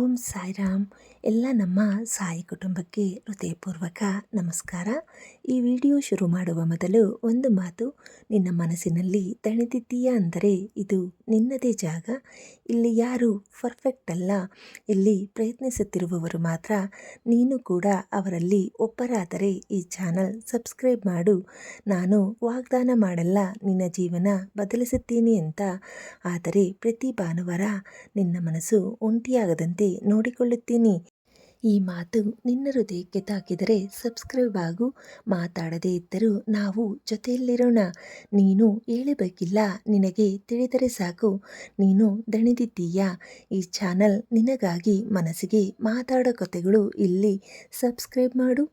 ಓಂ ಸಾಯಿರಾಮ್. ಎಲ್ಲ ನಮ್ಮ ಸಾಯಿ ಕುಟುಂಬಕ್ಕೆ ಹೃದಯಪೂರ್ವಕ ನಮಸ್ಕಾರ. ಈ ವಿಡಿಯೋ ಶುರು ಮಾಡುವ ಮೊದಲು ಒಂದು ಮಾತು. ನಿನ್ನ ಮನಸ್ಸಿನಲ್ಲಿ ತಣಿದಿದ್ದೀಯಾ ಅಂದರೆ ಇದು ನಿನ್ನದೇ ಜಾಗ. ಇಲ್ಲಿ ಯಾರು ಪರ್ಫೆಕ್ಟ್ ಅಲ್ಲ. ಇಲ್ಲಿ ಪ್ರಯತ್ನಿಸುತ್ತಿರುವವರು ಮಾತ್ರ ನೀನು ಕೂಡ ಅವರಲ್ಲಿ ಒಬ್ಬರಾದರೆ ಈ ಚಾನಲ್ ಸಬ್ಸ್ಕ್ರೈಬ್ ಮಾಡು. ನಾನು ವಾಗ್ದಾನ ಮಾಡಲ್ಲ, ನಿನ್ನ ಜೀವನ ಬದಲಿಸುತ್ತೀನಿ ಅಂತ. ಆದರೆ ಪ್ರತಿ ಭಾನುವಾರ ನಿನ್ನ ಮನಸ್ಸು ಒಂಟಿಯಾಗದಂತೆ ನೋಡಿಕೊಳ್ಳುತ್ತೀನಿ. ಈ ಮಾತು ನಿನ್ನ ಹೃದಯಕ್ಕೆ ತಾಕಿದರೆ ಸಬ್ಸ್ಕ್ರೈಬ್ ಆಗು. ಮಾತಾಡದೇ ಇದ್ದರೂ ನಾವು ಜೊತೆಯಲ್ಲಿರೋಣ. ನೀನು ಹೇಳಬೇಕಿಲ್ಲ, ನಿನಗೆ ತಿಳಿದರೆ ಸಾಕು. ನೀನು ದಣಿದಿದ್ದೀಯಾ? ಈ ಚಾನಲ್ ನಿನಗಾಗಿ ಮನಸ್ಸಿಗೆ ಮಾತಾಡೋ ಕಥೆಗಳು ಇಲ್ಲಿ ಸಬ್ಸ್ಕ್ರೈಬ್ ಮಾಡು.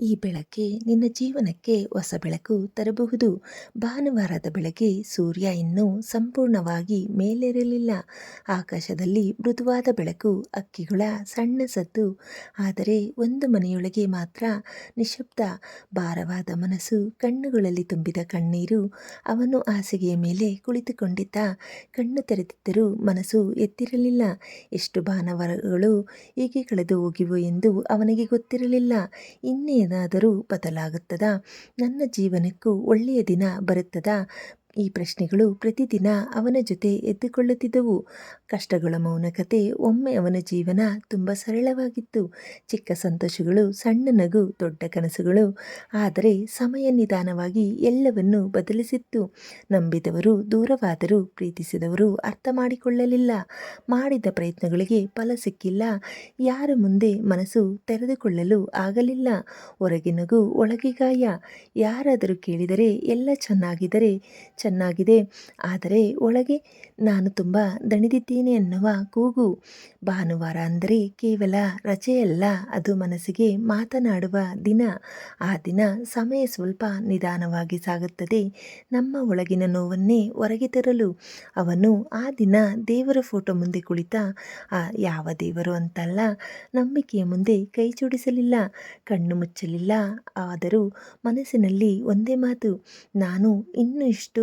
ಈ ಬೆಳಕೆ ನಿನ್ನ ಜೀವನಕ್ಕೆ ಹೊಸ ಬೆಳಕು ತರಬಹುದು. ಭಾನುವಾರದ ಬೆಳಗ್ಗೆ ಸೂರ್ಯ ಇನ್ನೂ ಸಂಪೂರ್ಣವಾಗಿ ಮೇಲೇರಲಿಲ್ಲ. ಆಕಾಶದಲ್ಲಿ ಮೃದುವಾದ ಬೆಳಕು, ಅಕ್ಕಿಗಳ ಸಣ್ಣ ಸದ್ದು. ಆದರೆ ಒಂದು ಮನೆಯೊಳಗೆ ಮಾತ್ರ ನಿಶಬ್ದ, ಭಾರವಾದ ಮನಸ್ಸು ಕಣ್ಣುಗಳಲ್ಲಿ ತುಂಬಿದ ಕಣ್ಣೀರು ಅವನು ಹಾಸಿಗೆಯ ಮೇಲೆ ಕುಳಿತುಕೊಂಡಿದ್ದ. ಕಣ್ಣು ತೆರೆದಿದ್ದರೂ ಮನಸ್ಸು ಎತ್ತಿರಲಿಲ್ಲ. ಎಷ್ಟು ಭಾನುವಾರಗಳು ಹೀಗೆ ಕಳೆದು ಹೋಗಿವು ಎಂದು ಅವನಿಗೆ ಗೊತ್ತಿರಲಿಲ್ಲ. ಇನ್ನೇ ಏನಾದರೂ ಬದಲಾಗುತ್ತದಾ? ನನ್ನ ಜೀವನಕ್ಕೂ ಒಳ್ಳೆಯ ದಿನ ಬರುತ್ತದಾ? ಈ ಪ್ರಶ್ನೆಗಳು ಪ್ರತಿದಿನ ಅವನ ಜೊತೆ ಎದ್ದುಕೊಳ್ಳುತ್ತಿದ್ದವು. ಕಷ್ಟಗಳ ಮೌನ ಕತೆ ಒಮ್ಮೆ ಅವನ ಜೀವನ ತುಂಬ ಸರಳವಾಗಿತ್ತು. ಚಿಕ್ಕ ಸಂತೋಷಗಳು, ಸಣ್ಣ ನಗು, ದೊಡ್ಡ ಕನಸುಗಳು, ಆದರೆ ಸಮಯ ನಿಧಾನವಾಗಿ ಎಲ್ಲವನ್ನೂ ಬದಲಿಸಿತ್ತು. ನಂಬಿದವರು, ದೂರವಾದರೂ, ಪ್ರೀತಿಸಿದವರು ಅರ್ಥ ಮಾಡಿಕೊಳ್ಳಲಿಲ್ಲ. ಮಾಡಿದ ಪ್ರಯತ್ನಗಳಿಗೆ ಫಲ ಸಿಕ್ಕಿಲ್ಲ. ಯಾರ ಮುಂದೆ ಮನಸ್ಸು ತೆರೆದುಕೊಳ್ಳಲು ಆಗಲಿಲ್ಲ. ಹೊರಗೆ ನಗು, ಒಳಗೆ ಗಾಯ. ಯಾರಾದರೂ ಕೇಳಿದರೆ, ಎಲ್ಲ ಚೆನ್ನಾಗಿದ್ದರೆ ಚೆನ್ನಾಗಿದೆ. ಆದರೆ ಒಳಗೆ ನಾನು ತುಂಬ ದಣಿದಿದ್ದೇನೆ ಅನ್ನುವ ಕೂಗು. ಭಾನುವಾರ ಅಂದರೆ ಕೇವಲ ರಜೆಯಲ್ಲ, ಅದು ಮನಸ್ಸಿಗೆ ಮಾತನಾಡುವ ದಿನ. ಆ ದಿನ ಸಮಯ ಸ್ವಲ್ಪ ನಿಧಾನವಾಗಿ ಸಾಗುತ್ತದೆ. ನಮ್ಮ ಒಳಗಿನ ನೋವನ್ನೇ ಹೊರಗೆ ತರಲು. ಅವನು ಆ ದಿನ ದೇವರ ಫೋಟೋ ಮುಂದೆ ಕುಳಿತ. ಆ ಯಾವ ದೇವರು ಅಂತಲ್ಲ, ನಂಬಿಕೆಯ ಮುಂದೆ ಕೈ ಜೋಡಿಸಲಿಲ್ಲ, ಕಣ್ಣು ಮುಚ್ಚಲಿಲ್ಲ. ಆದರೂ ಮನಸ್ಸಿನಲ್ಲಿ ಒಂದೇ ಮಾತು, ನಾನು ಇನ್ನೂ ಇಷ್ಟು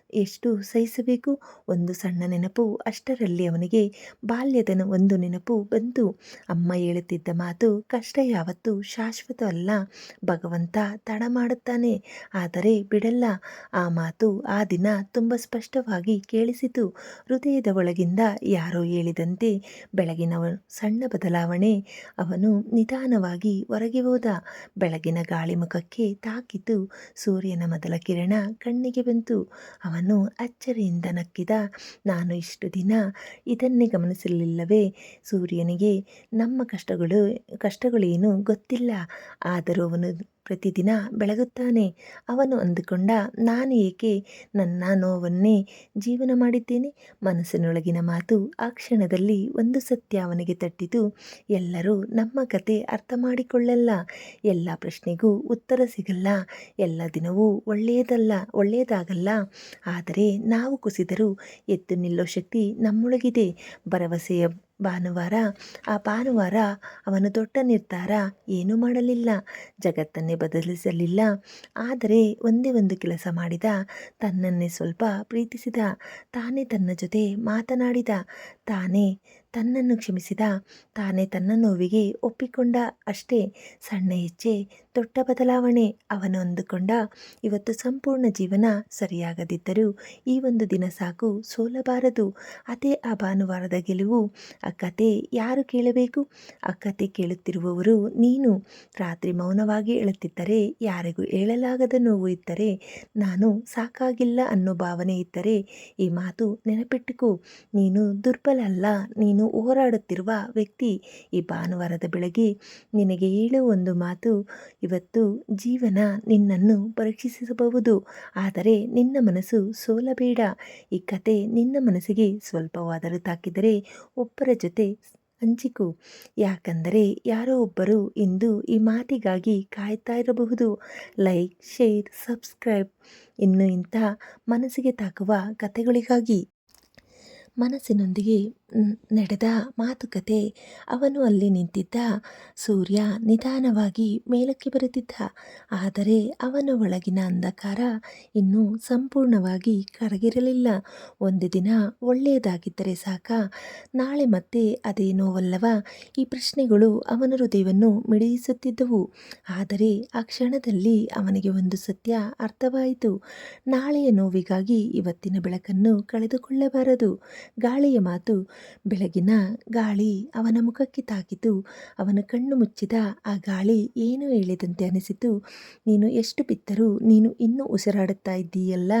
ಎಷ್ಟು ಸಹಿಸಬೇಕು? ಒಂದು ಸಣ್ಣ ನೆನಪು ಅಷ್ಟರಲ್ಲಿ ಅವನಿಗೆ ಬಾಲ್ಯದ ಒಂದು ನೆನಪು ಬಂತು. ಅಮ್ಮ ಹೇಳುತ್ತಿದ್ದ ಮಾತು ಕಷ್ಟ ಯಾವತ್ತೂ ಶಾಶ್ವತ ಅಲ್ಲ. ಭಗವಂತ ತಡ ಮಾಡುತ್ತಾನೆ. ಆದರೆ ಬಿಡಲ್ಲ. ಆ ಮಾತು ಆ ದಿನ ತುಂಬ ಸ್ಪಷ್ಟವಾಗಿ ಕೇಳಿಸಿತು. ಹೃದಯದ ಒಳಗಿಂದ ಯಾರೋ ಹೇಳಿದಂತೆ ಬೆಳಗಿನ ಸಣ್ಣ ಬದಲಾವಣೆ. ಅವನು ನಿಧಾನವಾಗಿ ಹೊರಗೆ ಹೋದ. ಬೆಳಗಿನ ಗಾಳಿ ಮುಖಕ್ಕೆ ತಾಕಿತು. ಸೂರ್ಯನ ಮೊದಲ ಕಿರಣ ಕಣ್ಣಿಗೆ ಬಂತು. ಅವನು ಅಚ್ಚರಿಯಿಂದ ನಕ್ಕಿದ ನಾನು ಇಷ್ಟು ದಿನ ಇದನ್ನೇ ಗಮನಿಸಲಿಲ್ಲವೇ? ಸೂರ್ಯನಿಗೆ ನಮ್ಮ ಕಷ್ಟಗಳು ಕಷ್ಟಗಳೇನು ಗೊತ್ತಿಲ್ಲ. ಆದರೂ ಅವನು ಪ್ರತಿದಿನ ಬೆಳಗುತ್ತಾನೆ. ಅವನು ಅಂದುಕೊಂಡ, ನಾನು ಏಕೆ ನನ್ನ ನೋವನ್ನೇ ಜೀವನ ಮಾಡಿದ್ದೇನೆ? ಮನಸ್ಸಿನೊಳಗಿನ ಮಾತು ಆ ಕ್ಷಣದಲ್ಲಿ ಒಂದು ಸತ್ಯ ಅವನಿಗೆ ತಟ್ಟಿತು. ಎಲ್ಲರೂ ನಮ್ಮ ಕತೆ ಅರ್ಥ ಮಾಡಿಕೊಳ್ಳಲ್ಲ. ಎಲ್ಲ ಪ್ರಶ್ನೆಗೂ ಉತ್ತರ ಸಿಗಲ್ಲ. ಎಲ್ಲ ದಿನವೂ ಒಳ್ಳೆಯದಲ್ಲ, ಒಳ್ಳೆಯದಾಗಲ್ಲ. ಆದರೆ ನಾವು ಕುಸಿದರೂ ಎದ್ದು ನಿಲ್ಲೋ ಶಕ್ತಿ ನಮ್ಮೊಳಗಿದೆ. ಭರವಸೆಯ ಭಾನುವಾರ, ಆ ಭಾನುವಾರ ಅವನು ದೊಡ್ಡ ನಿರ್ಧಾರ ಏನೂ ಮಾಡಲಿಲ್ಲ, ಜಗತ್ತನ್ನೇ ಬದಲಿಸಲಿಲ್ಲ. ಆದರೆ ಒಂದೇ ಒಂದು ಕೆಲಸ ಮಾಡಿದ, ತನ್ನನ್ನೇ ಸ್ವಲ್ಪ ಪ್ರೀತಿಸಿದ, ತಾನೇ ತನ್ನ ಜೊತೆ ಮಾತನಾಡಿದ, ತಾನೇ ತನ್ನನ್ನು ಕ್ಷಮಿಸಿದ, ತಾನೇ ತನ್ನ ನೋವಿಗೆ ಒಪ್ಪಿಕೊಂಡ ಅಷ್ಟೇ. ಸಣ್ಣ ಹೆಜ್ಜೆ ದೊಡ್ಡ ಬದಲಾವಣೆ ಅವನು ಅಂದುಕೊಂಡ ಇವತ್ತು ಸಂಪೂರ್ಣ ಜೀವನ ಸರಿಯಾಗದಿದ್ದರೂ ಈ ಒಂದು ದಿನ ಸಾಕು ಸೋಲಬಾರದು. ಅದೇ ಆ ಭಾನುವಾರದ ಗೆಲುವು. ಆ ಕತೆ ಯಾರು ಕೇಳಬೇಕು? ಆ ಕತೆ ಕೇಳುತ್ತಿರುವವರು ನೀನು. ರಾತ್ರಿ ಮೌನವಾಗಿ ಹೇಳುತ್ತಿದ್ದರೆ ಯಾರಿಗೂ ಹೇಳಲಾಗದ ನೋವು ಇದ್ದರೆ ನಾನು ಸಾಕಾಗಿಲ್ಲ ಅನ್ನೋ ಭಾವನೆ ಇದ್ದರೆ ಈ ಮಾತು ನೆನಪಿಟ್ಟುಕೋ. ನೀನು ದುರ್ಬಲ ಅಲ್ಲ. ನೀನು ಹೋರಾಡುತ್ತಿರುವ ವ್ಯಕ್ತಿ. ಈ ಭಾನುವಾರದ ಬೆಳಗ್ಗೆ ನಿನಗೆ ಹೇಳುವ ಒಂದು ಮಾತು. ಇವತ್ತು ಜೀವನ ನಿನ್ನನ್ನು ಪರೀಕ್ಷಿಸಬಹುದು, ಆದರೆ ನಿನ್ನ ಮನಸ್ಸು ಸೋಲಬೇಡ. ಈ ಕತೆ ನಿನ್ನ ಮನಸ್ಸಿಗೆ ಸ್ವಲ್ಪವಾದರೂ ತಾಕಿದರೆ ಒಬ್ಬರ ಜೊತೆ ಹಂಚಿಕು. ಯಾಕಂದರೆ ಯಾರೋ ಒಬ್ಬರು ಇಂದು ಈ ಮಾತಿಗಾಗಿ ಕಾಯ್ತಾ ಇರಬಹುದು. Like, share, subscribe. ಇನ್ನು ಇಂಥ ಮನಸ್ಸಿಗೆ ತಾಕುವ ಕಥೆಗಳಿಗಾಗಿ ಮನಸ್ಸಿನೊಂದಿಗೆ ನಡೆದ ಮಾತುಕತೆ. ಅವನು ಅಲ್ಲಿ ನಿಂತಿದ್ದ. ಸೂರ್ಯ ನಿಧಾನವಾಗಿ ಮೇಲಕ್ಕೆ ಬರುತ್ತಿದ್ದ. ಆದರೆ ಅವನ ಒಳಗಿನ ಅಂಧಕಾರ ಇನ್ನೂ ಸಂಪೂರ್ಣವಾಗಿ ಕರಗಿರಲಿಲ್ಲ. ಒಂದು ದಿನ ಒಳ್ಳೆಯದಾಗಿದ್ದರೆ ಸಾಕ. ನಾಳೆ ಮತ್ತೆ ಅದೇ ನೋವಲ್ಲವ? ಈ ಪ್ರಶ್ನೆಗಳು ಅವನ ಹೃದಯವನ್ನು ಮಿಡಿಯಿಸುತ್ತಿದ್ದವು. ಆದರೆ ಆ ಕ್ಷಣದಲ್ಲಿ ಅವನಿಗೆ ಒಂದು ಸತ್ಯ ಅರ್ಥವಾಯಿತು. ನಾಳೆಯ ನೋವಿಗಾಗಿ ಇವತ್ತಿನ ಬೆಳಕನ್ನು ಕಳೆದುಕೊಳ್ಳಬಾರದು. ಗಾಳಿಯ ಮಾತು ಬೆಳಗಿನ ಗಾಳಿ ಅವನ ಮುಖಕ್ಕೆ ತಾಕಿತು ಅವನ ಕಣ್ಣು ಮುಚ್ಚಿದ ಆ ಗಾಳಿ ಏನು ಹೇಳಿದಂತೆ ಅನಿಸಿತು. ನೀನು ಎಷ್ಟು ಬಿತ್ತರೂ ನೀನು ಇನ್ನೂ ಉಸಿರಾಡುತ್ತಾ ಇದ್ದೀಯಲ್ಲ.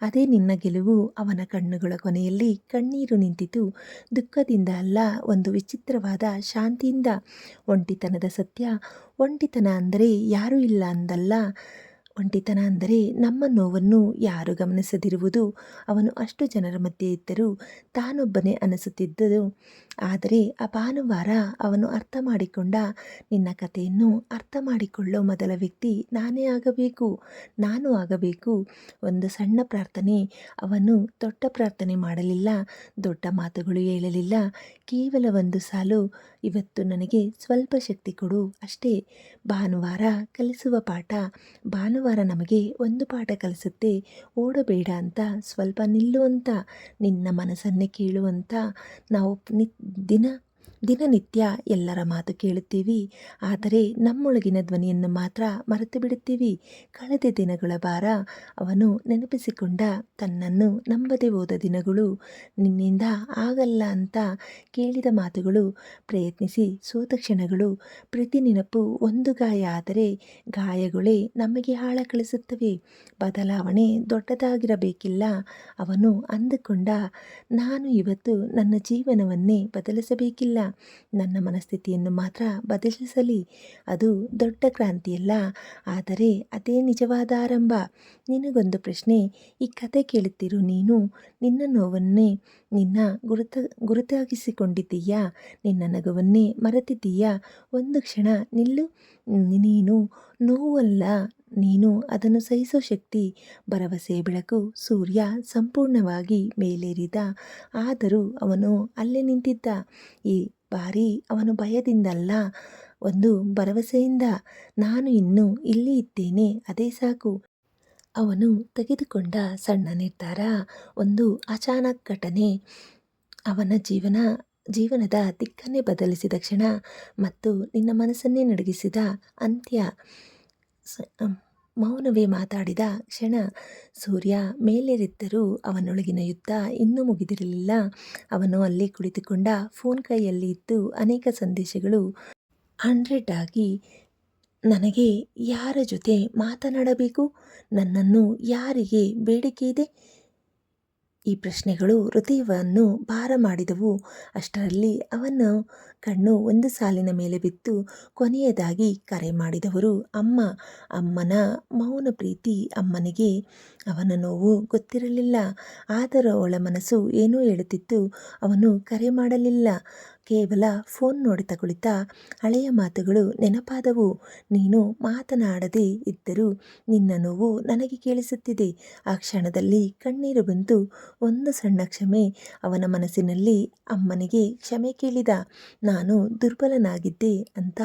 ಅದೇ ನಿನ್ನ ಗೆಲುವು. ಅವನ ಕಣ್ಣುಗಳ ಕೊನೆಯಲ್ಲಿ ಕಣ್ಣೀರು ನಿಂತಿತು. ದುಃಖದಿಂದ ಅಲ್ಲ, ಒಂದು ವಿಚಿತ್ರವಾದ ಶಾಂತಿಯಿಂದ. ಒಂಟಿತನದ ಸತ್ಯ, ಒಂಟಿತನ ಅಂದರೆ ಯಾರೂ ಇಲ್ಲ ಅಂದಲ್ಲ. ಒಂಟಿತನ ಅಂದರೆ ನಮ್ಮ ನೋವನ್ನು ಯಾರು ಗಮನಿಸದಿರುವುದು. ಅವನು ಅಷ್ಟು ಜನರ ಮಧ್ಯೆ ಇದ್ದರೂ ತಾನೊಬ್ಬನೇ ಅನಿಸುತ್ತಿದ್ದುದು. ಆದರೆ ಆ ಭಾನುವಾರ ಅವನು ಅರ್ಥ ಮಾಡಿಕೊಂಡ, ನಿನ್ನ ಕಥೆಯನ್ನು ಅರ್ಥ ಮಾಡಿಕೊಳ್ಳೋ ಮೊದಲ ವ್ಯಕ್ತಿ ನಾನೇ ಆಗಬೇಕು, ನಾನು ಆಗಬೇಕು. ಒಂದು ಸಣ್ಣ ಪ್ರಾರ್ಥನೆ, ಅವನು ದೊಡ್ಡ ಪ್ರಾರ್ಥನೆ ಮಾಡಲಿಲ್ಲ, ದೊಡ್ಡ ಮಾತುಗಳು ಹೇಳಲಿಲ್ಲ. ಕೇವಲ ಒಂದು ಸಾಲು, ಇವತ್ತು ನನಗೆ ಸ್ವಲ್ಪ ಶಕ್ತಿ ಕೊಡು ಅಷ್ಟೇ. ಭಾನುವಾರ ಕಲಿಸುವ ಪಾಠ ಭಾನುವಾರ ನಮಗೆ ಒಂದು ಪಾಠ ಕಲಿಸುತ್ತೆ. ಓಡಬೇಡ ಅಂತ, ಸ್ವಲ್ಪ ನಿಲ್ಲುವಂಥ ನಿನ್ನ ಮನಸ್ಸನ್ನೇ ಕೇಳುವಂಥ ನಾವು ನಿ ದಿನ ದಿನನಿತ್ಯ ಎಲ್ಲರ ಮಾತು ಕೇಳುತ್ತೀವಿ. ಆದರೆ ನಮ್ಮೊಳಗಿನ ಧ್ವನಿಯನ್ನು ಮಾತ್ರ ಮರೆತು ಬಿಡುತ್ತೀವಿ. ಕಳೆದ ದಿನಗಳ ಭಾರ ಅವನು ನೆನಪಿಸಿಕೊಂಡ ತನ್ನನ್ನು ನಂಬದೆ ಹೋದ ದಿನಗಳು ನಿನ್ನಿಂದ ಆಗಲ್ಲ ಅಂತ ಕೇಳಿದ ಮಾತುಗಳು ಪ್ರಯತ್ನಿಸಿ ಸೋತ ಕ್ಷಣಗಳು ಪ್ರತಿ ನೆನಪು ಒಂದು ಗಾಯ ಆದರೆ ಗಾಯಗಳೇ ನಮಗೆ ಹಾಳ ಕಳಿಸುತ್ತವೆ. ಬದಲಾವಣೆ ದೊಡ್ಡದಾಗಿರಬೇಕಿಲ್ಲ ಅವನು ಅಂದುಕೊಂಡ, ನಾನು ಇವತ್ತು ನನ್ನ ಜೀವನವನ್ನೇ ಬದಲಿಸಬೇಕಿಲ್ಲ. ನನ್ನ ಮನಸ್ಥಿತಿಯನ್ನು ಮಾತ್ರ ಬದಲಿಸಲಿ. ಅದು ದೊಡ್ಡ ಕ್ರಾಂತಿಯಲ್ಲ. ಆದರೆ ಅದೇ ನಿಜವಾದ ಆರಂಭ. ನಿನಗೊಂದು ಪ್ರಶ್ನೆ. ಈ ಕತೆ ಕೇಳುತ್ತಿರು ನೀನು. ನಿನ್ನ ನೋವನ್ನೇ ನಿನ್ನ ಗುರುತ, ಗುರುತಾಗಿಸಿಕೊಂಡಿದ್ದೀಯಾ? ನಿನ್ನ ನಗುವನ್ನೇ ಮರೆತಿದ್ದೀಯಾ? ಒಂದು ಕ್ಷಣ ನಿಲ್ಲು. ನೀನು ನೋವಲ್ಲ. ನೀನು ಅದನ್ನು ಸಹಿಸೋ ಶಕ್ತಿ. ಭರವಸೆ, ಬೆಳಕು, ಸೂರ್ಯ ಸಂಪೂರ್ಣವಾಗಿ ಮೇಲೇರಿದ. ಆದರೂ ಅವನು ಅಲ್ಲೇ ನಿಂತಿದ್ದ. ಈ ಬಾರಿ ಅವನು ಭಯದಿಂದಲ್ಲ. ಒಂದು ಭರವಸೆಯಿಂದ ನಾನು ಇನ್ನೂ ಇಲ್ಲಿ ಇದ್ದೇನೆ, ಅದೇ ಸಾಕು. ಅವನು ತೆಗೆದುಕೊಂಡ ಸಣ್ಣ ನಿರ್ಧಾರ, ಒಂದು ಅಚಾನಕ್ ಘಟನೆ. ಅವನ ಜೀವನ, ಜೀವನದ ದಿಕ್ಕನ್ನೇ ಬದಲಿಸಿದ ಕ್ಷಣ ಮತ್ತು ನಿನ್ನ ಮನಸ್ಸನ್ನೇ ನಡಗಿಸಿದ ಅಂತ್ಯ. ಮೌನವೇ ಮಾತಾಡಿದ ಕ್ಷಣ ಸೂರ್ಯ ಮೇಲೇರಿದ್ದರೂ ಅವನೊಳಗಿನ ಯುದ್ಧ ಇನ್ನೂ ಮುಗಿದಿರಲಿಲ್ಲ. ಅವನು ಅಲ್ಲಿ ಕುಳಿತುಕೊಂಡ ಫೋನ್ ಕೈಯಲ್ಲಿ ಇದ್ದು ಅನೇಕ ಸಂದೇಶಗಳು ಹಂಡ್ರೆಡ್ ಆಗಿ, ನನಗೆ ಯಾರ ಜೊತೆ ಮಾತನಾಡಬೇಕು? ನನ್ನನ್ನು ಯಾರಿಗೆ ಬೇಡಿಕೆ ಇದೆ? ಈ ಪ್ರಶ್ನೆಗಳು ಹೃದಯವನ್ನು ಭಾರ ಮಾಡಿದವು. ಅಷ್ಟರಲ್ಲಿ ಅವನ ಕಣ್ಣು ಒಂದು ಸಾಲಿನ ಮೇಲೆ ಬಿತ್ತು. ಕೊನೆಯದಾಗಿ ಕರೆ ಮಾಡಿದವರು ಅಮ್ಮ. ಅಮ್ಮನ ಮೌನ ಪ್ರೀತಿ ಅಮ್ಮನಿಗೆ ಅವನ ನೋವು ಗೊತ್ತಿರಲಿಲ್ಲ. ಆದರೂ ಅವಳ ಮನಸ್ಸು ಏನೂ ಹೇಳುತ್ತಿತ್ತು. ಅವನು ಕರೆ ಮಾಡಲಿಲ್ಲ. ಕೇವಲ ಫೋನ್ ನೋಡುತ್ತಾ ಕುಳಿತ ಹಳೆಯ ಮಾತುಗಳು ನೆನಪಾದವು. ನೀನು ಮಾತನಾಡದೇ ಇದ್ದರೂ ನಿನ್ನ ನೋವು ನನಗೆ ಕೇಳಿಸುತ್ತಿದೆ. ಆ ಕ್ಷಣದಲ್ಲಿ ಕಣ್ಣೀರು ಬಂತು. ಒಂದು ಸಣ್ಣ ಕ್ಷಮೆ ಅವನ ಮನಸ್ಸಿನಲ್ಲಿ ಅಮ್ಮನಿಗೆ ಕ್ಷಮೆ ಕೇಳಿದ. ನಾನು ದುರ್ಬಲನಾಗಿದ್ದೆ ಅಂತ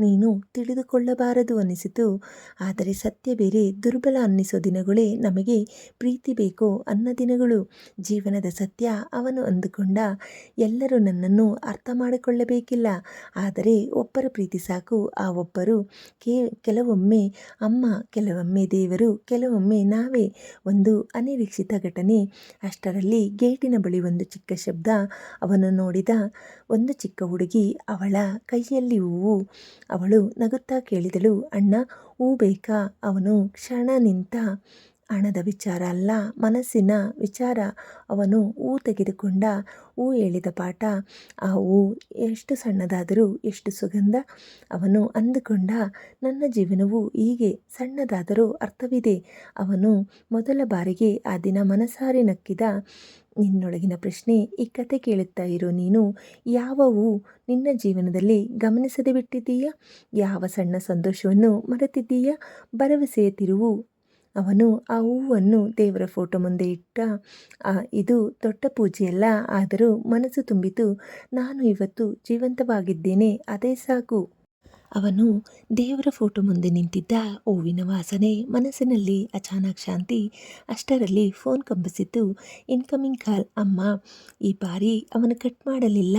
ನೀನು ತಿಳಿದುಕೊಳ್ಳಬಾರದು ಅನಿಸಿತು. ಆದರೆ ಸತ್ಯ ಬೇರೆ, ದುರ್ಬಲ ಅನ್ನಿಸೋ ದಿನಗಳೇ ನಮಗೆ ಪ್ರೀತಿ ಬೇಕೋ ಅನ್ನ ದಿನಗಳು ಜೀವನದ ಸತ್ಯ ಅವನು ಅಂದುಕೊಂಡ ಎಲ್ಲರೂ ನನ್ನನ್ನು ಅರ್ಥ ಮಾಡಿಕೊಳ್ಳಬೇಕಿಲ್ಲ. ಆದರೆ ಒಬ್ಬರ ಪ್ರೀತಿ ಸಾಕು, ಆ ಒಬ್ಬರು ಕೇ, ಕೆಲವೊಮ್ಮೆ ಅಮ್ಮ, ಕೆಲವೊಮ್ಮೆ ದೇವರು, ಕೆಲವೊಮ್ಮೆ ನಾವೇ ಒಂದು ಅನಿರೀಕ್ಷಿತ ಘಟನೆ. ಅಷ್ಟರಲ್ಲಿ ಗೇಟಿನ ಬಳಿ ಒಂದು ಚಿಕ್ಕ ಶಬ್ದ ಅವನು ನೋಡಿದ. ಒಂದು ಚಿಕ್ಕ ಹುಡುಗಿ ಅವಳ ಕೈಯಲ್ಲಿ ಹೂವು. ಅವಳು ನಗುತ್ತಾ ಕೇಳಿದಳು, ಅಣ್ಣ, ಹೂ ಬೇಕಾ? ಅವನು ಕ್ಷಣ ನಿಂತ ಹಣದ ವಿಚಾರ ಅಲ್ಲ, ಮನಸ್ಸಿನ ವಿಚಾರ. ಅವನು ಹೂ ತೆಗೆದುಕೊಂಡ ಹೂ ಹೇಳಿದ ಪಾಠ, ಆ ಹೂ ಎಷ್ಟು ಸಣ್ಣದಾದರೂ ಎಷ್ಟು ಸುಗಂಧ. ಅವನು ಅಂದುಕೊಂಡ, ನನ್ನ ಜೀವನವು ಹೀಗೆ ಸಣ್ಣದಾದರೂ ಅರ್ಥವಿದೆ. ಅವನು ಮೊದಲ ಬಾರಿಗೆ ಆ ದಿನ ಮನಸಾರೆ ನಕ್ಕಿದ, ನಿನ್ನೊಳಗಿನ ಪ್ರಶ್ನೆ ಈ ಕತೆ ಕೇಳುತ್ತಾ ಇರೋ. ನೀನು ಯಾವ ಹೂ ನಿನ್ನ ಜೀವನದಲ್ಲಿ ಗಮನಿಸದೆ ಬಿಟ್ಟಿದ್ದೀಯಾ? ಯಾವ ಸಣ್ಣ ಸಂತೋಷವನ್ನು ಮರೆತಿದ್ದೀಯಾ? ಭರವಸೆಯ ತಿರುವು ಅವನು ಆ ಹೂವನ್ನು ದೇವರ ಫೋಟೋ ಮುಂದೆ ಇಟ್ಟ ಇದು ದೊಡ್ಡ ಪೂಜೆಯಲ್ಲ, ಆದರೂ ಮನಸ್ಸು ತುಂಬಿತು. ನಾನು ಇವತ್ತು ಜೀವಂತವಾಗಿದ್ದೇನೆ, ಅದೇ ಸಾಕು. ಅವನು ದೇವರ ಫೋಟೋ ಮುಂದೆ ನಿಂತಿದ್ದ ಹೂವಿನ ವಾಸನೆ ಮನಸ್ಸಿನಲ್ಲಿ ಅಚಾನಕ್ ಶಾಂತಿ ಅಷ್ಟರಲ್ಲಿ ಫೋನ್ ಕಂಬಿಸಿದ್ದು ಇನ್ಕಮಿಂಗ್ ಕಾಲ್, ಅಮ್ಮ. ಈ ಬಾರಿ ಅವನು ಕಟ್ ಮಾಡಲಿಲ್ಲ.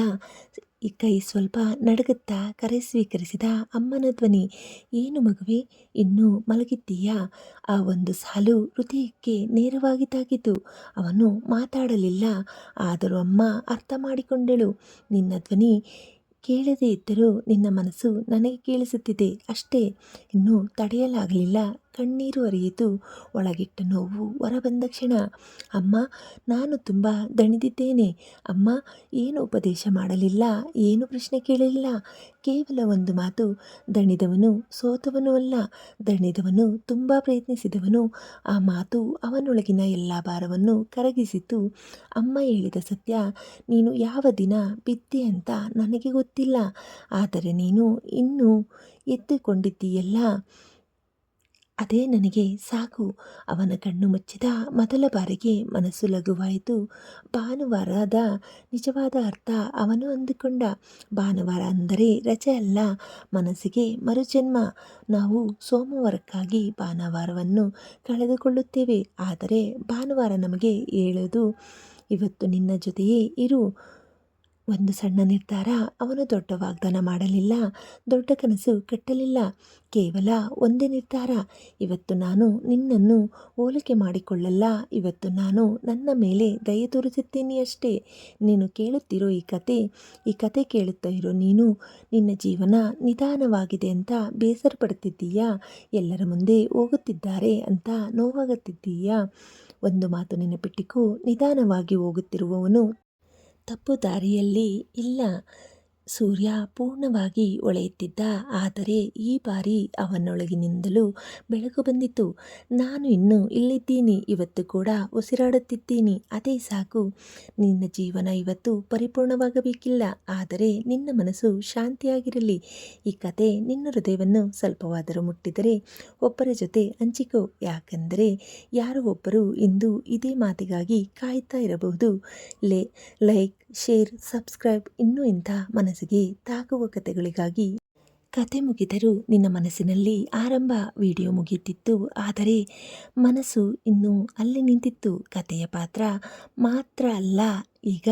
ಈ ಕೈ ಸ್ವಲ್ಪ ನಡಗುತ್ತಾ ಕರೆ ಸ್ವೀಕರಿಸಿದ ಅಮ್ಮನ ಧ್ವನಿ, ಏನು ಮಗುವೆ, ಇನ್ನೂ ಮಲಗಿದ್ದೀಯಾ? ಆ ಒಂದು ಸಾಲು ಹೃದಯಕ್ಕೆ ನೇರವಾಗಿ ತಾಗಿತು ಅವನು ಮಾತಾಡಲಿಲ್ಲ. ಆದರೂ ಅಮ್ಮ ಅರ್ಥ ಮಾಡಿಕೊಂಡಳು. ನಿನ್ನ ಧ್ವನಿ ಕೇಳದೇ ಇದ್ದರೂ ನಿನ್ನ ಮನಸ್ಸು ನನಗೆ ಕೇಳಿಸುತ್ತಿದೆ ಅಷ್ಟೇ. ಇನ್ನೂ ತಡೆಯಲಾಗಲಿಲ್ಲ. ಕಣ್ಣೀರು ಅರಿಯಿತು. ಒಳಗಿಟ್ಟ ನೋವು ಹೊರಬಂದ ಕ್ಷಣ, ಅಮ್ಮ, ನಾನು ತುಂಬ ದಣಿದಿದ್ದೇನೆ. ಅಮ್ಮ, ಏನು ಉಪದೇಶ ಮಾಡಲಿಲ್ಲ? ಏನು ಪ್ರಶ್ನೆ ಕೇಳಲಿಲ್ಲ? ಕೇವಲ ಒಂದು ಮಾತು, ದಣಿದವನು ಸೋತವನು ಅಲ್ಲ. ದಣಿದವನು ತುಂಬ ಪ್ರಯತ್ನಿಸಿದವನು. ಆ ಮಾತು ಅವನೊಳಗಿನ ಎಲ್ಲ ಭಾರವನ್ನು ಕರಗಿಸಿತು. ಅಮ್ಮ ಹೇಳಿದ ಸತ್ಯ ನೀನು ಯಾವ ದಿನ ಬಿದ್ದೆ ಅಂತ ನನಗೆ ಗೊತ್ತಿಲ್ಲ. ಆದರೆ ನೀನು ಇನ್ನೂ ಎದ್ದುಕೊಂಡಿದ್ದೀಯಲ್ಲ ಅದೇ ನನಗೆ ಸಾಕು. ಅವನ ಕಣ್ಣು ಮುಚ್ಚಿದ ಮೊದಲ ಬಾರಿಗೆ ಮನಸ್ಸು ಲಘುವಾಯಿತು. ಭಾನುವಾರದ ನಿಜವಾದ ಅರ್ಥ ಅವನು ಅಂದುಕೊಂಡ. ಭಾನುವಾರ ಅಂದರೆ ರಜೆ ಅಲ್ಲ. ಮನಸ್ಸಿಗೆ ಮರುಜನ್ಮ. ನಾವು ಸೋಮವಾರಕ್ಕಾಗಿ ಭಾನುವಾರವನ್ನು ಕಳೆದುಕೊಳ್ಳುತ್ತೇವೆ. ಆದರೆ ಭಾನುವಾರ ನಮಗೆ ಹೇಳೋದು, ಇವತ್ತು ನಿನ್ನ ಜೊತೆಯೇ ಇರು. ಒಂದು ಸಣ್ಣ ನಿರ್ಧಾರ ಅವನು ದೊಡ್ಡ ವಾಗ್ದಾನ ಮಾಡಲಿಲ್ಲ, ದೊಡ್ಡ ಕನಸು ಕಟ್ಟಲಿಲ್ಲ. ಕೇವಲ ಒಂದೇ ನಿರ್ಧಾರ, ಇವತ್ತು ನಾನು ನಿನ್ನನ್ನು ಹೋಲಿಕೆ ಮಾಡಿಕೊಳ್ಳಲ್ಲ, ಇವತ್ತು ನಾನು ನನ್ನ ಮೇಲೆ ದಯೆ ತೋರಿಸುತ್ತೇನೆ ಅಷ್ಟೇ. ನೀನು ಕೇಳುತ್ತಿರೋ ಈ ಕತೆ ಈ ಕತೆ ಕೇಳುತ್ತಾ ಇರೋ ನೀನು ನಿನ್ನ ಜೀವನ ನಿಧಾನವಾಗಿದೆ ಅಂತ ಬೇಸರ ಪಡುತ್ತಿದ್ದೀಯಾ ಎಲ್ಲರ ಮುಂದೆ ಹೋಗುತ್ತಿದ್ದಾರೆ ಅಂತ ನೋವಾಗುತ್ತಿದ್ದೀಯಾ? ಒಂದು ಮಾತು ನೆನಪಿಟ್ಟಿಕೋ, ನಿಧಾನವಾಗಿ ಹೋಗುತ್ತಿರುವವನು ತಪ್ಪು ದಾರಿಯಲ್ಲಿ ಇಲ್ಲ. ಸೂರ್ಯ ಪೂರ್ಣವಾಗಿ ಒಳೆಯುತ್ತಿದ್ದ, ಆದರೆ ಈ ಬಾರಿ ಅವನೊಳಗಿನಿಂದಲೂ ಬೆಳಕು ಬಂದಿತು ನಾನು ಇನ್ನೂ ಇಲ್ಲಿದ್ದೀನಿ, ಇವತ್ತು ಕೂಡ ಉಸಿರಾಡುತ್ತಿದ್ದೀನಿ. ಅದೇ ಸಾಕು. ನಿನ್ನ ಜೀವನ ಇವತ್ತು ಪರಿಪೂರ್ಣವಾಗಬೇಕಿಲ್ಲ, ಆದರೆ ನಿನ್ನ ಮನಸ್ಸು ಶಾಂತಿಯಾಗಿರಲಿ. ಈ ಕತೆ ನಿನ್ನ ಹೃದಯವನ್ನು ಸ್ವಲ್ಪವಾದರೂ ಮುಟ್ಟಿದರೆ ಒಬ್ಬರ ಜೊತೆ ಹಂಚಿಕೋ. ಯಾಕೆಂದರೆ ಯಾರೋ ಒಬ್ಬರು ಇಂದು ಇದೇ ಮಾತಿಗಾಗಿ ಕಾಯ್ತಾ ಇರಬಹುದು. ಲೇ, ಲೈಕ್ ಶೇರ್ ಸಬ್ಸ್ಕ್ರೈಬ್ ಇನ್ನೂ ಇಂಥ ಮನಸ್ಸಿಗೆ ತಾಗುವ ಕಥೆಗಳಿಗಾಗಿ ಕತೆ ಮುಗಿದರೂ ನಿನ್ನ ಮನಸ್ಸಿನಲ್ಲಿ ಆರಂಭ ವಿಡಿಯೋ ಮುಗಿಯುತ್ತಿತ್ತು. ಆದರೆ ಮನಸ್ಸು ಇನ್ನೂ ಅಲ್ಲಿ ನಿಂತಿತ್ತು. ಕಥೆಯ ಪಾತ್ರ ಮಾತ್ರ ಅಲ್ಲ ಈಗ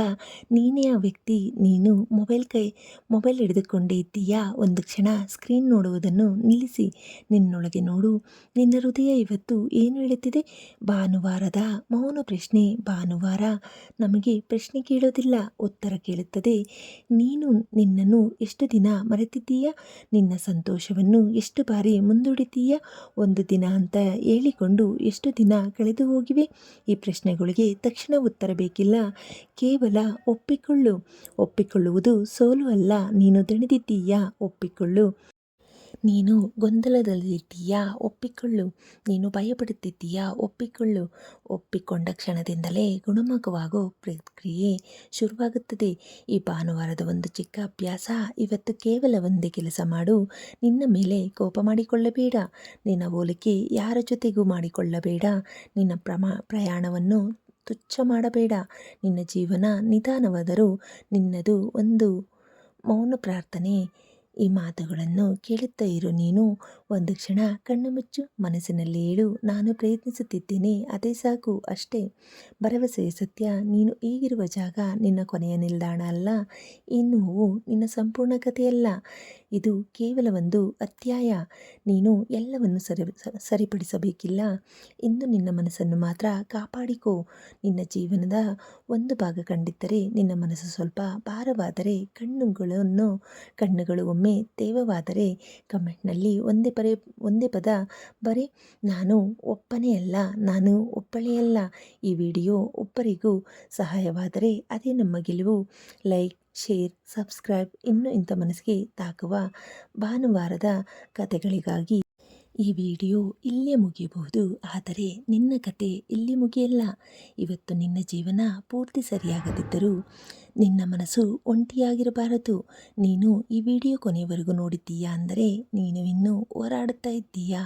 ನೀನೇ ಆ ವ್ಯಕ್ತಿ, ನೀನು ಮೊಬೈಲ್ ಕೈ, ಮೊಬೈಲ್ ಹಿಡಿದುಕೊಂಡೇ ಇದ್ದೀಯಾ? ಒಂದು ಕ್ಷಣ ಸ್ಕ್ರೀನ್ ನೋಡುವುದನ್ನು ನಿಲ್ಲಿಸಿ. ನಿನ್ನೊಳಗೆ ನೋಡು, ನಿನ್ನ ಹೃದಯ ಇವತ್ತು ಏನು ಹೇಳುತ್ತಿದೆ? ಭಾನುವಾರದ ಮೌನ ಪ್ರಶ್ನೆ, ಭಾನುವಾರ ನಮಗೆ ಪ್ರಶ್ನೆ ಕೇಳೋದಿಲ್ಲ, ಉತ್ತರ ಕೇಳುತ್ತದೆ. ನೀನು ನಿನ್ನನ್ನು ಎಷ್ಟು ದಿನ ಮರೆತಿದ್ದೀಯಾ? ನಿನ್ನ ಸಂತೋಷವನ್ನು ಎಷ್ಟು ಬಾರಿ ಮುಂದೂಡಿದ್ದೀಯಾ? ಒಂದು ದಿನ ಅಂತ ಹೇಳಿಕೊಂಡು ಎಷ್ಟು ದಿನ ಕಳೆದು ಹೋಗಿವೆ ಈ ಪ್ರಶ್ನೆಗಳಿಗೆ ತಕ್ಷಣ ಉತ್ತರ ಬೇಕಿಲ್ಲ. ಕೇವಲ ಒಪ್ಪಿಕೊಳ್ಳು. ಒಪ್ಪಿಕೊಳ್ಳುವುದು ಸೋಲು ಅಲ್ಲ ನೀನು ದಣಿದಿದ್ದೀಯಾ ಒಪ್ಪಿಕೊಳ್ಳು. ನೀನು ಗೊಂದಲದಲ್ಲಿದ್ದೀಯಾ? ಒಪ್ಪಿಕೊಳ್ಳು. ನೀನು ಭಯಪಡುತ್ತಿದ್ದೀಯಾ? ಒಪ್ಪಿಕೊಳ್ಳು. ಒಪ್ಪಿಕೊಂಡ ಕ್ಷಣದಿಂದಲೇ ಗುಣಮುಖವಾಗೋ ಪ್ರಕ್ರಿಯೆ ಶುರುವಾಗುತ್ತದೆ. ಈ ಭಾನುವಾರದ ಒಂದು ಚಿಕ್ಕ ಅಭ್ಯಾಸ. ಇವತ್ತು ಕೇವಲ ಒಂದೇ ಕೆಲಸ ಮಾಡು. ನಿನ್ನ ಮೇಲೆ ಕೋಪ ಮಾಡಿಕೊಳ್ಳಬೇಡ. ನಿನ್ನ ಹೋಲಿಕೆ ಯಾರ ಜೊತೆಗೂ ಮಾಡಿಕೊಳ್ಳಬೇಡ. ನಿನ್ನ ಪ್ರಮಾ, ಪ್ರಯಾಣವನ್ನು ತುಚ್ಛ ಮಾಡಬೇಡ. ನಿನ್ನ ಜೀವನ ನಿಧಾನವಾದರೂ ನಿನ್ನದು ಒಂದು ಮೌನ ಪ್ರಾರ್ಥನೆ. ಈ ಮಾತುಗಳನ್ನು ಕೇಳುತ್ತಾ ಇರು ನೀನು. ಒಂದು ಕ್ಷಣ ಕಣ್ಣು ಮುಚ್ಚು, ಮನಸ್ಸಿನಲ್ಲಿ ಹೇಳು ನಾನು ಪ್ರಯತ್ನಿಸುತ್ತಿದ್ದೇನೆ, ಅದೇ ಸಾಕು, ಅಷ್ಟೇ. ಭರವಸೆಯ ಸತ್ಯ, ನೀನು ಈಗಿರುವ ಜಾಗ, ನಿನ್ನ ಕೊನೆಯ ನಿಲ್ದಾಣ ಅಲ್ಲ ಈ ನಿನ್ನ ಸಂಪೂರ್ಣ ಕಥೆಯಲ್ಲ. ಇದು ಕೇವಲ ಒಂದು ಅತ್ಯಾಯ ನೀನು ಎಲ್ಲವನ್ನು ಸರಿ, ಸರಿಪಡಿಸಬೇಕಿಲ್ಲ. ಇಂದು ನಿನ್ನ ಮನಸ್ಸನ್ನು ಮಾತ್ರ ಕಾಪಾಡಿಕೋ. ನಿನ್ನ ಜೀವನದ ಒಂದು ಭಾಗ ಕಂಡಿದ್ದರೆ, ನಿನ್ನ ಮನಸ್ಸು ಸ್ವಲ್ಪ ಭಾರವಾದರೆ, ಕಣ್ಣುಗಳನ್ನು, ಕಣ್ಣುಗಳು ಒಮ್ಮೆ ತೇವವಾದರೆ, ಕಮೆಂಟ್ನಲ್ಲಿ ಒಂದೇ ಪರೆ ಒಂದೇ ಪದ, ಬರೀ, ನಾನು ಒಪ್ಪನೇ ಅಲ್ಲ, ನಾನು ಒಪ್ಪಳೇ ಅಲ್ಲ. ಈ ವಿಡಿಯೋ ಒಬ್ಬರಿಗೂ ಸಹಾಯವಾದರೆ ಅದೇ ನಮ್ಮ ಗೆಲುವು. ಲೈಕ್, ಶೇರ್, ಸಬ್ಸ್ಕ್ರೈಬ್ ಇನ್ನೂ ಇಂಥ ಮನಸ್ಸಿಗೆ ತಾಕುವ ಭಾನುವಾರದ ಕತೆಗಳಿಗಾಗಿ ಈ ವಿಡಿಯೋ ಇಲ್ಲೇ ಮುಗಿಯಬಹುದು. ಆದರೆ ನಿನ್ನ ಕತೆ ಇಲ್ಲಿ ಮುಗಿಯಲ್ಲ. ಇವತ್ತು ನಿನ್ನ ಜೀವನ ಪೂರ್ತಿ ಸರಿಯಾಗದಿದ್ದರೂ ನಿನ್ನ ಮನಸ್ಸು ಒಂಟಿಯಾಗಿರಬಾರದು. ನೀನು ಈ ವಿಡಿಯೋ ಕೊನೆಯವರೆಗೂ ನೋಡಿದ್ದೀಯಾ ಅಂದರೆ ನೀನು ಇನ್ನೂ ಹೋರಾಡುತ್ತಾ ಇದ್ದೀಯಾ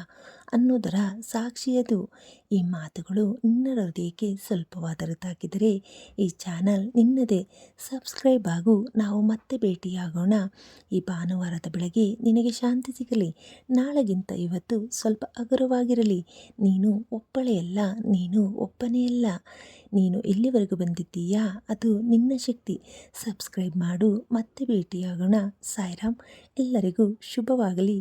ಅನ್ನೋದರ ಸಾಕ್ಷಿಯದು ಈ ಮಾತುಗಳು ನಿನ್ನ ಹೃದಯಕ್ಕೆ ಸ್ವಲ್ಪವಾದರೂ ತಾಕಿದರೆ ಈ ಚಾನಲ್ ನಿನ್ನದೇ. ಸಬ್ಸ್ಕ್ರೈಬ್ ಆಗು ನಾವು ಮತ್ತೆ ಭೇಟಿಯಾಗೋಣ. ಈ ಭಾನುವಾರದ ಬೆಳಗ್ಗೆ ನಿನಗೆ ಶಾಂತಿ ಸಿಗಲಿ. ನಾಳೆಗಿಂತ ಇವತ್ತು ಸ್ವಲ್ಪ ಹಗುರವಾಗಿರಲಿ. ನೀನು ಒಪ್ಪಳೆಯಲ್ಲ ನೀನು ಒಪ್ಪನೆಯಲ್ಲ ನೀನು ಇಲ್ಲಿವರೆಗೂ ಬಂದಿದ್ದೀಯಾ? ಅದು ನಿನ್ನ ಶಕ್ತಿ. ಸಬ್ಸ್ಕ್ರೈಬ್ ಮಾಡು. ಮತ್ತೆ ಭೇಟಿಯಾಗೋಣ. ಸಾಯಿರಾಮ್ ಎಲ್ಲರಿಗೂ ಶುಭವಾಗಲಿ.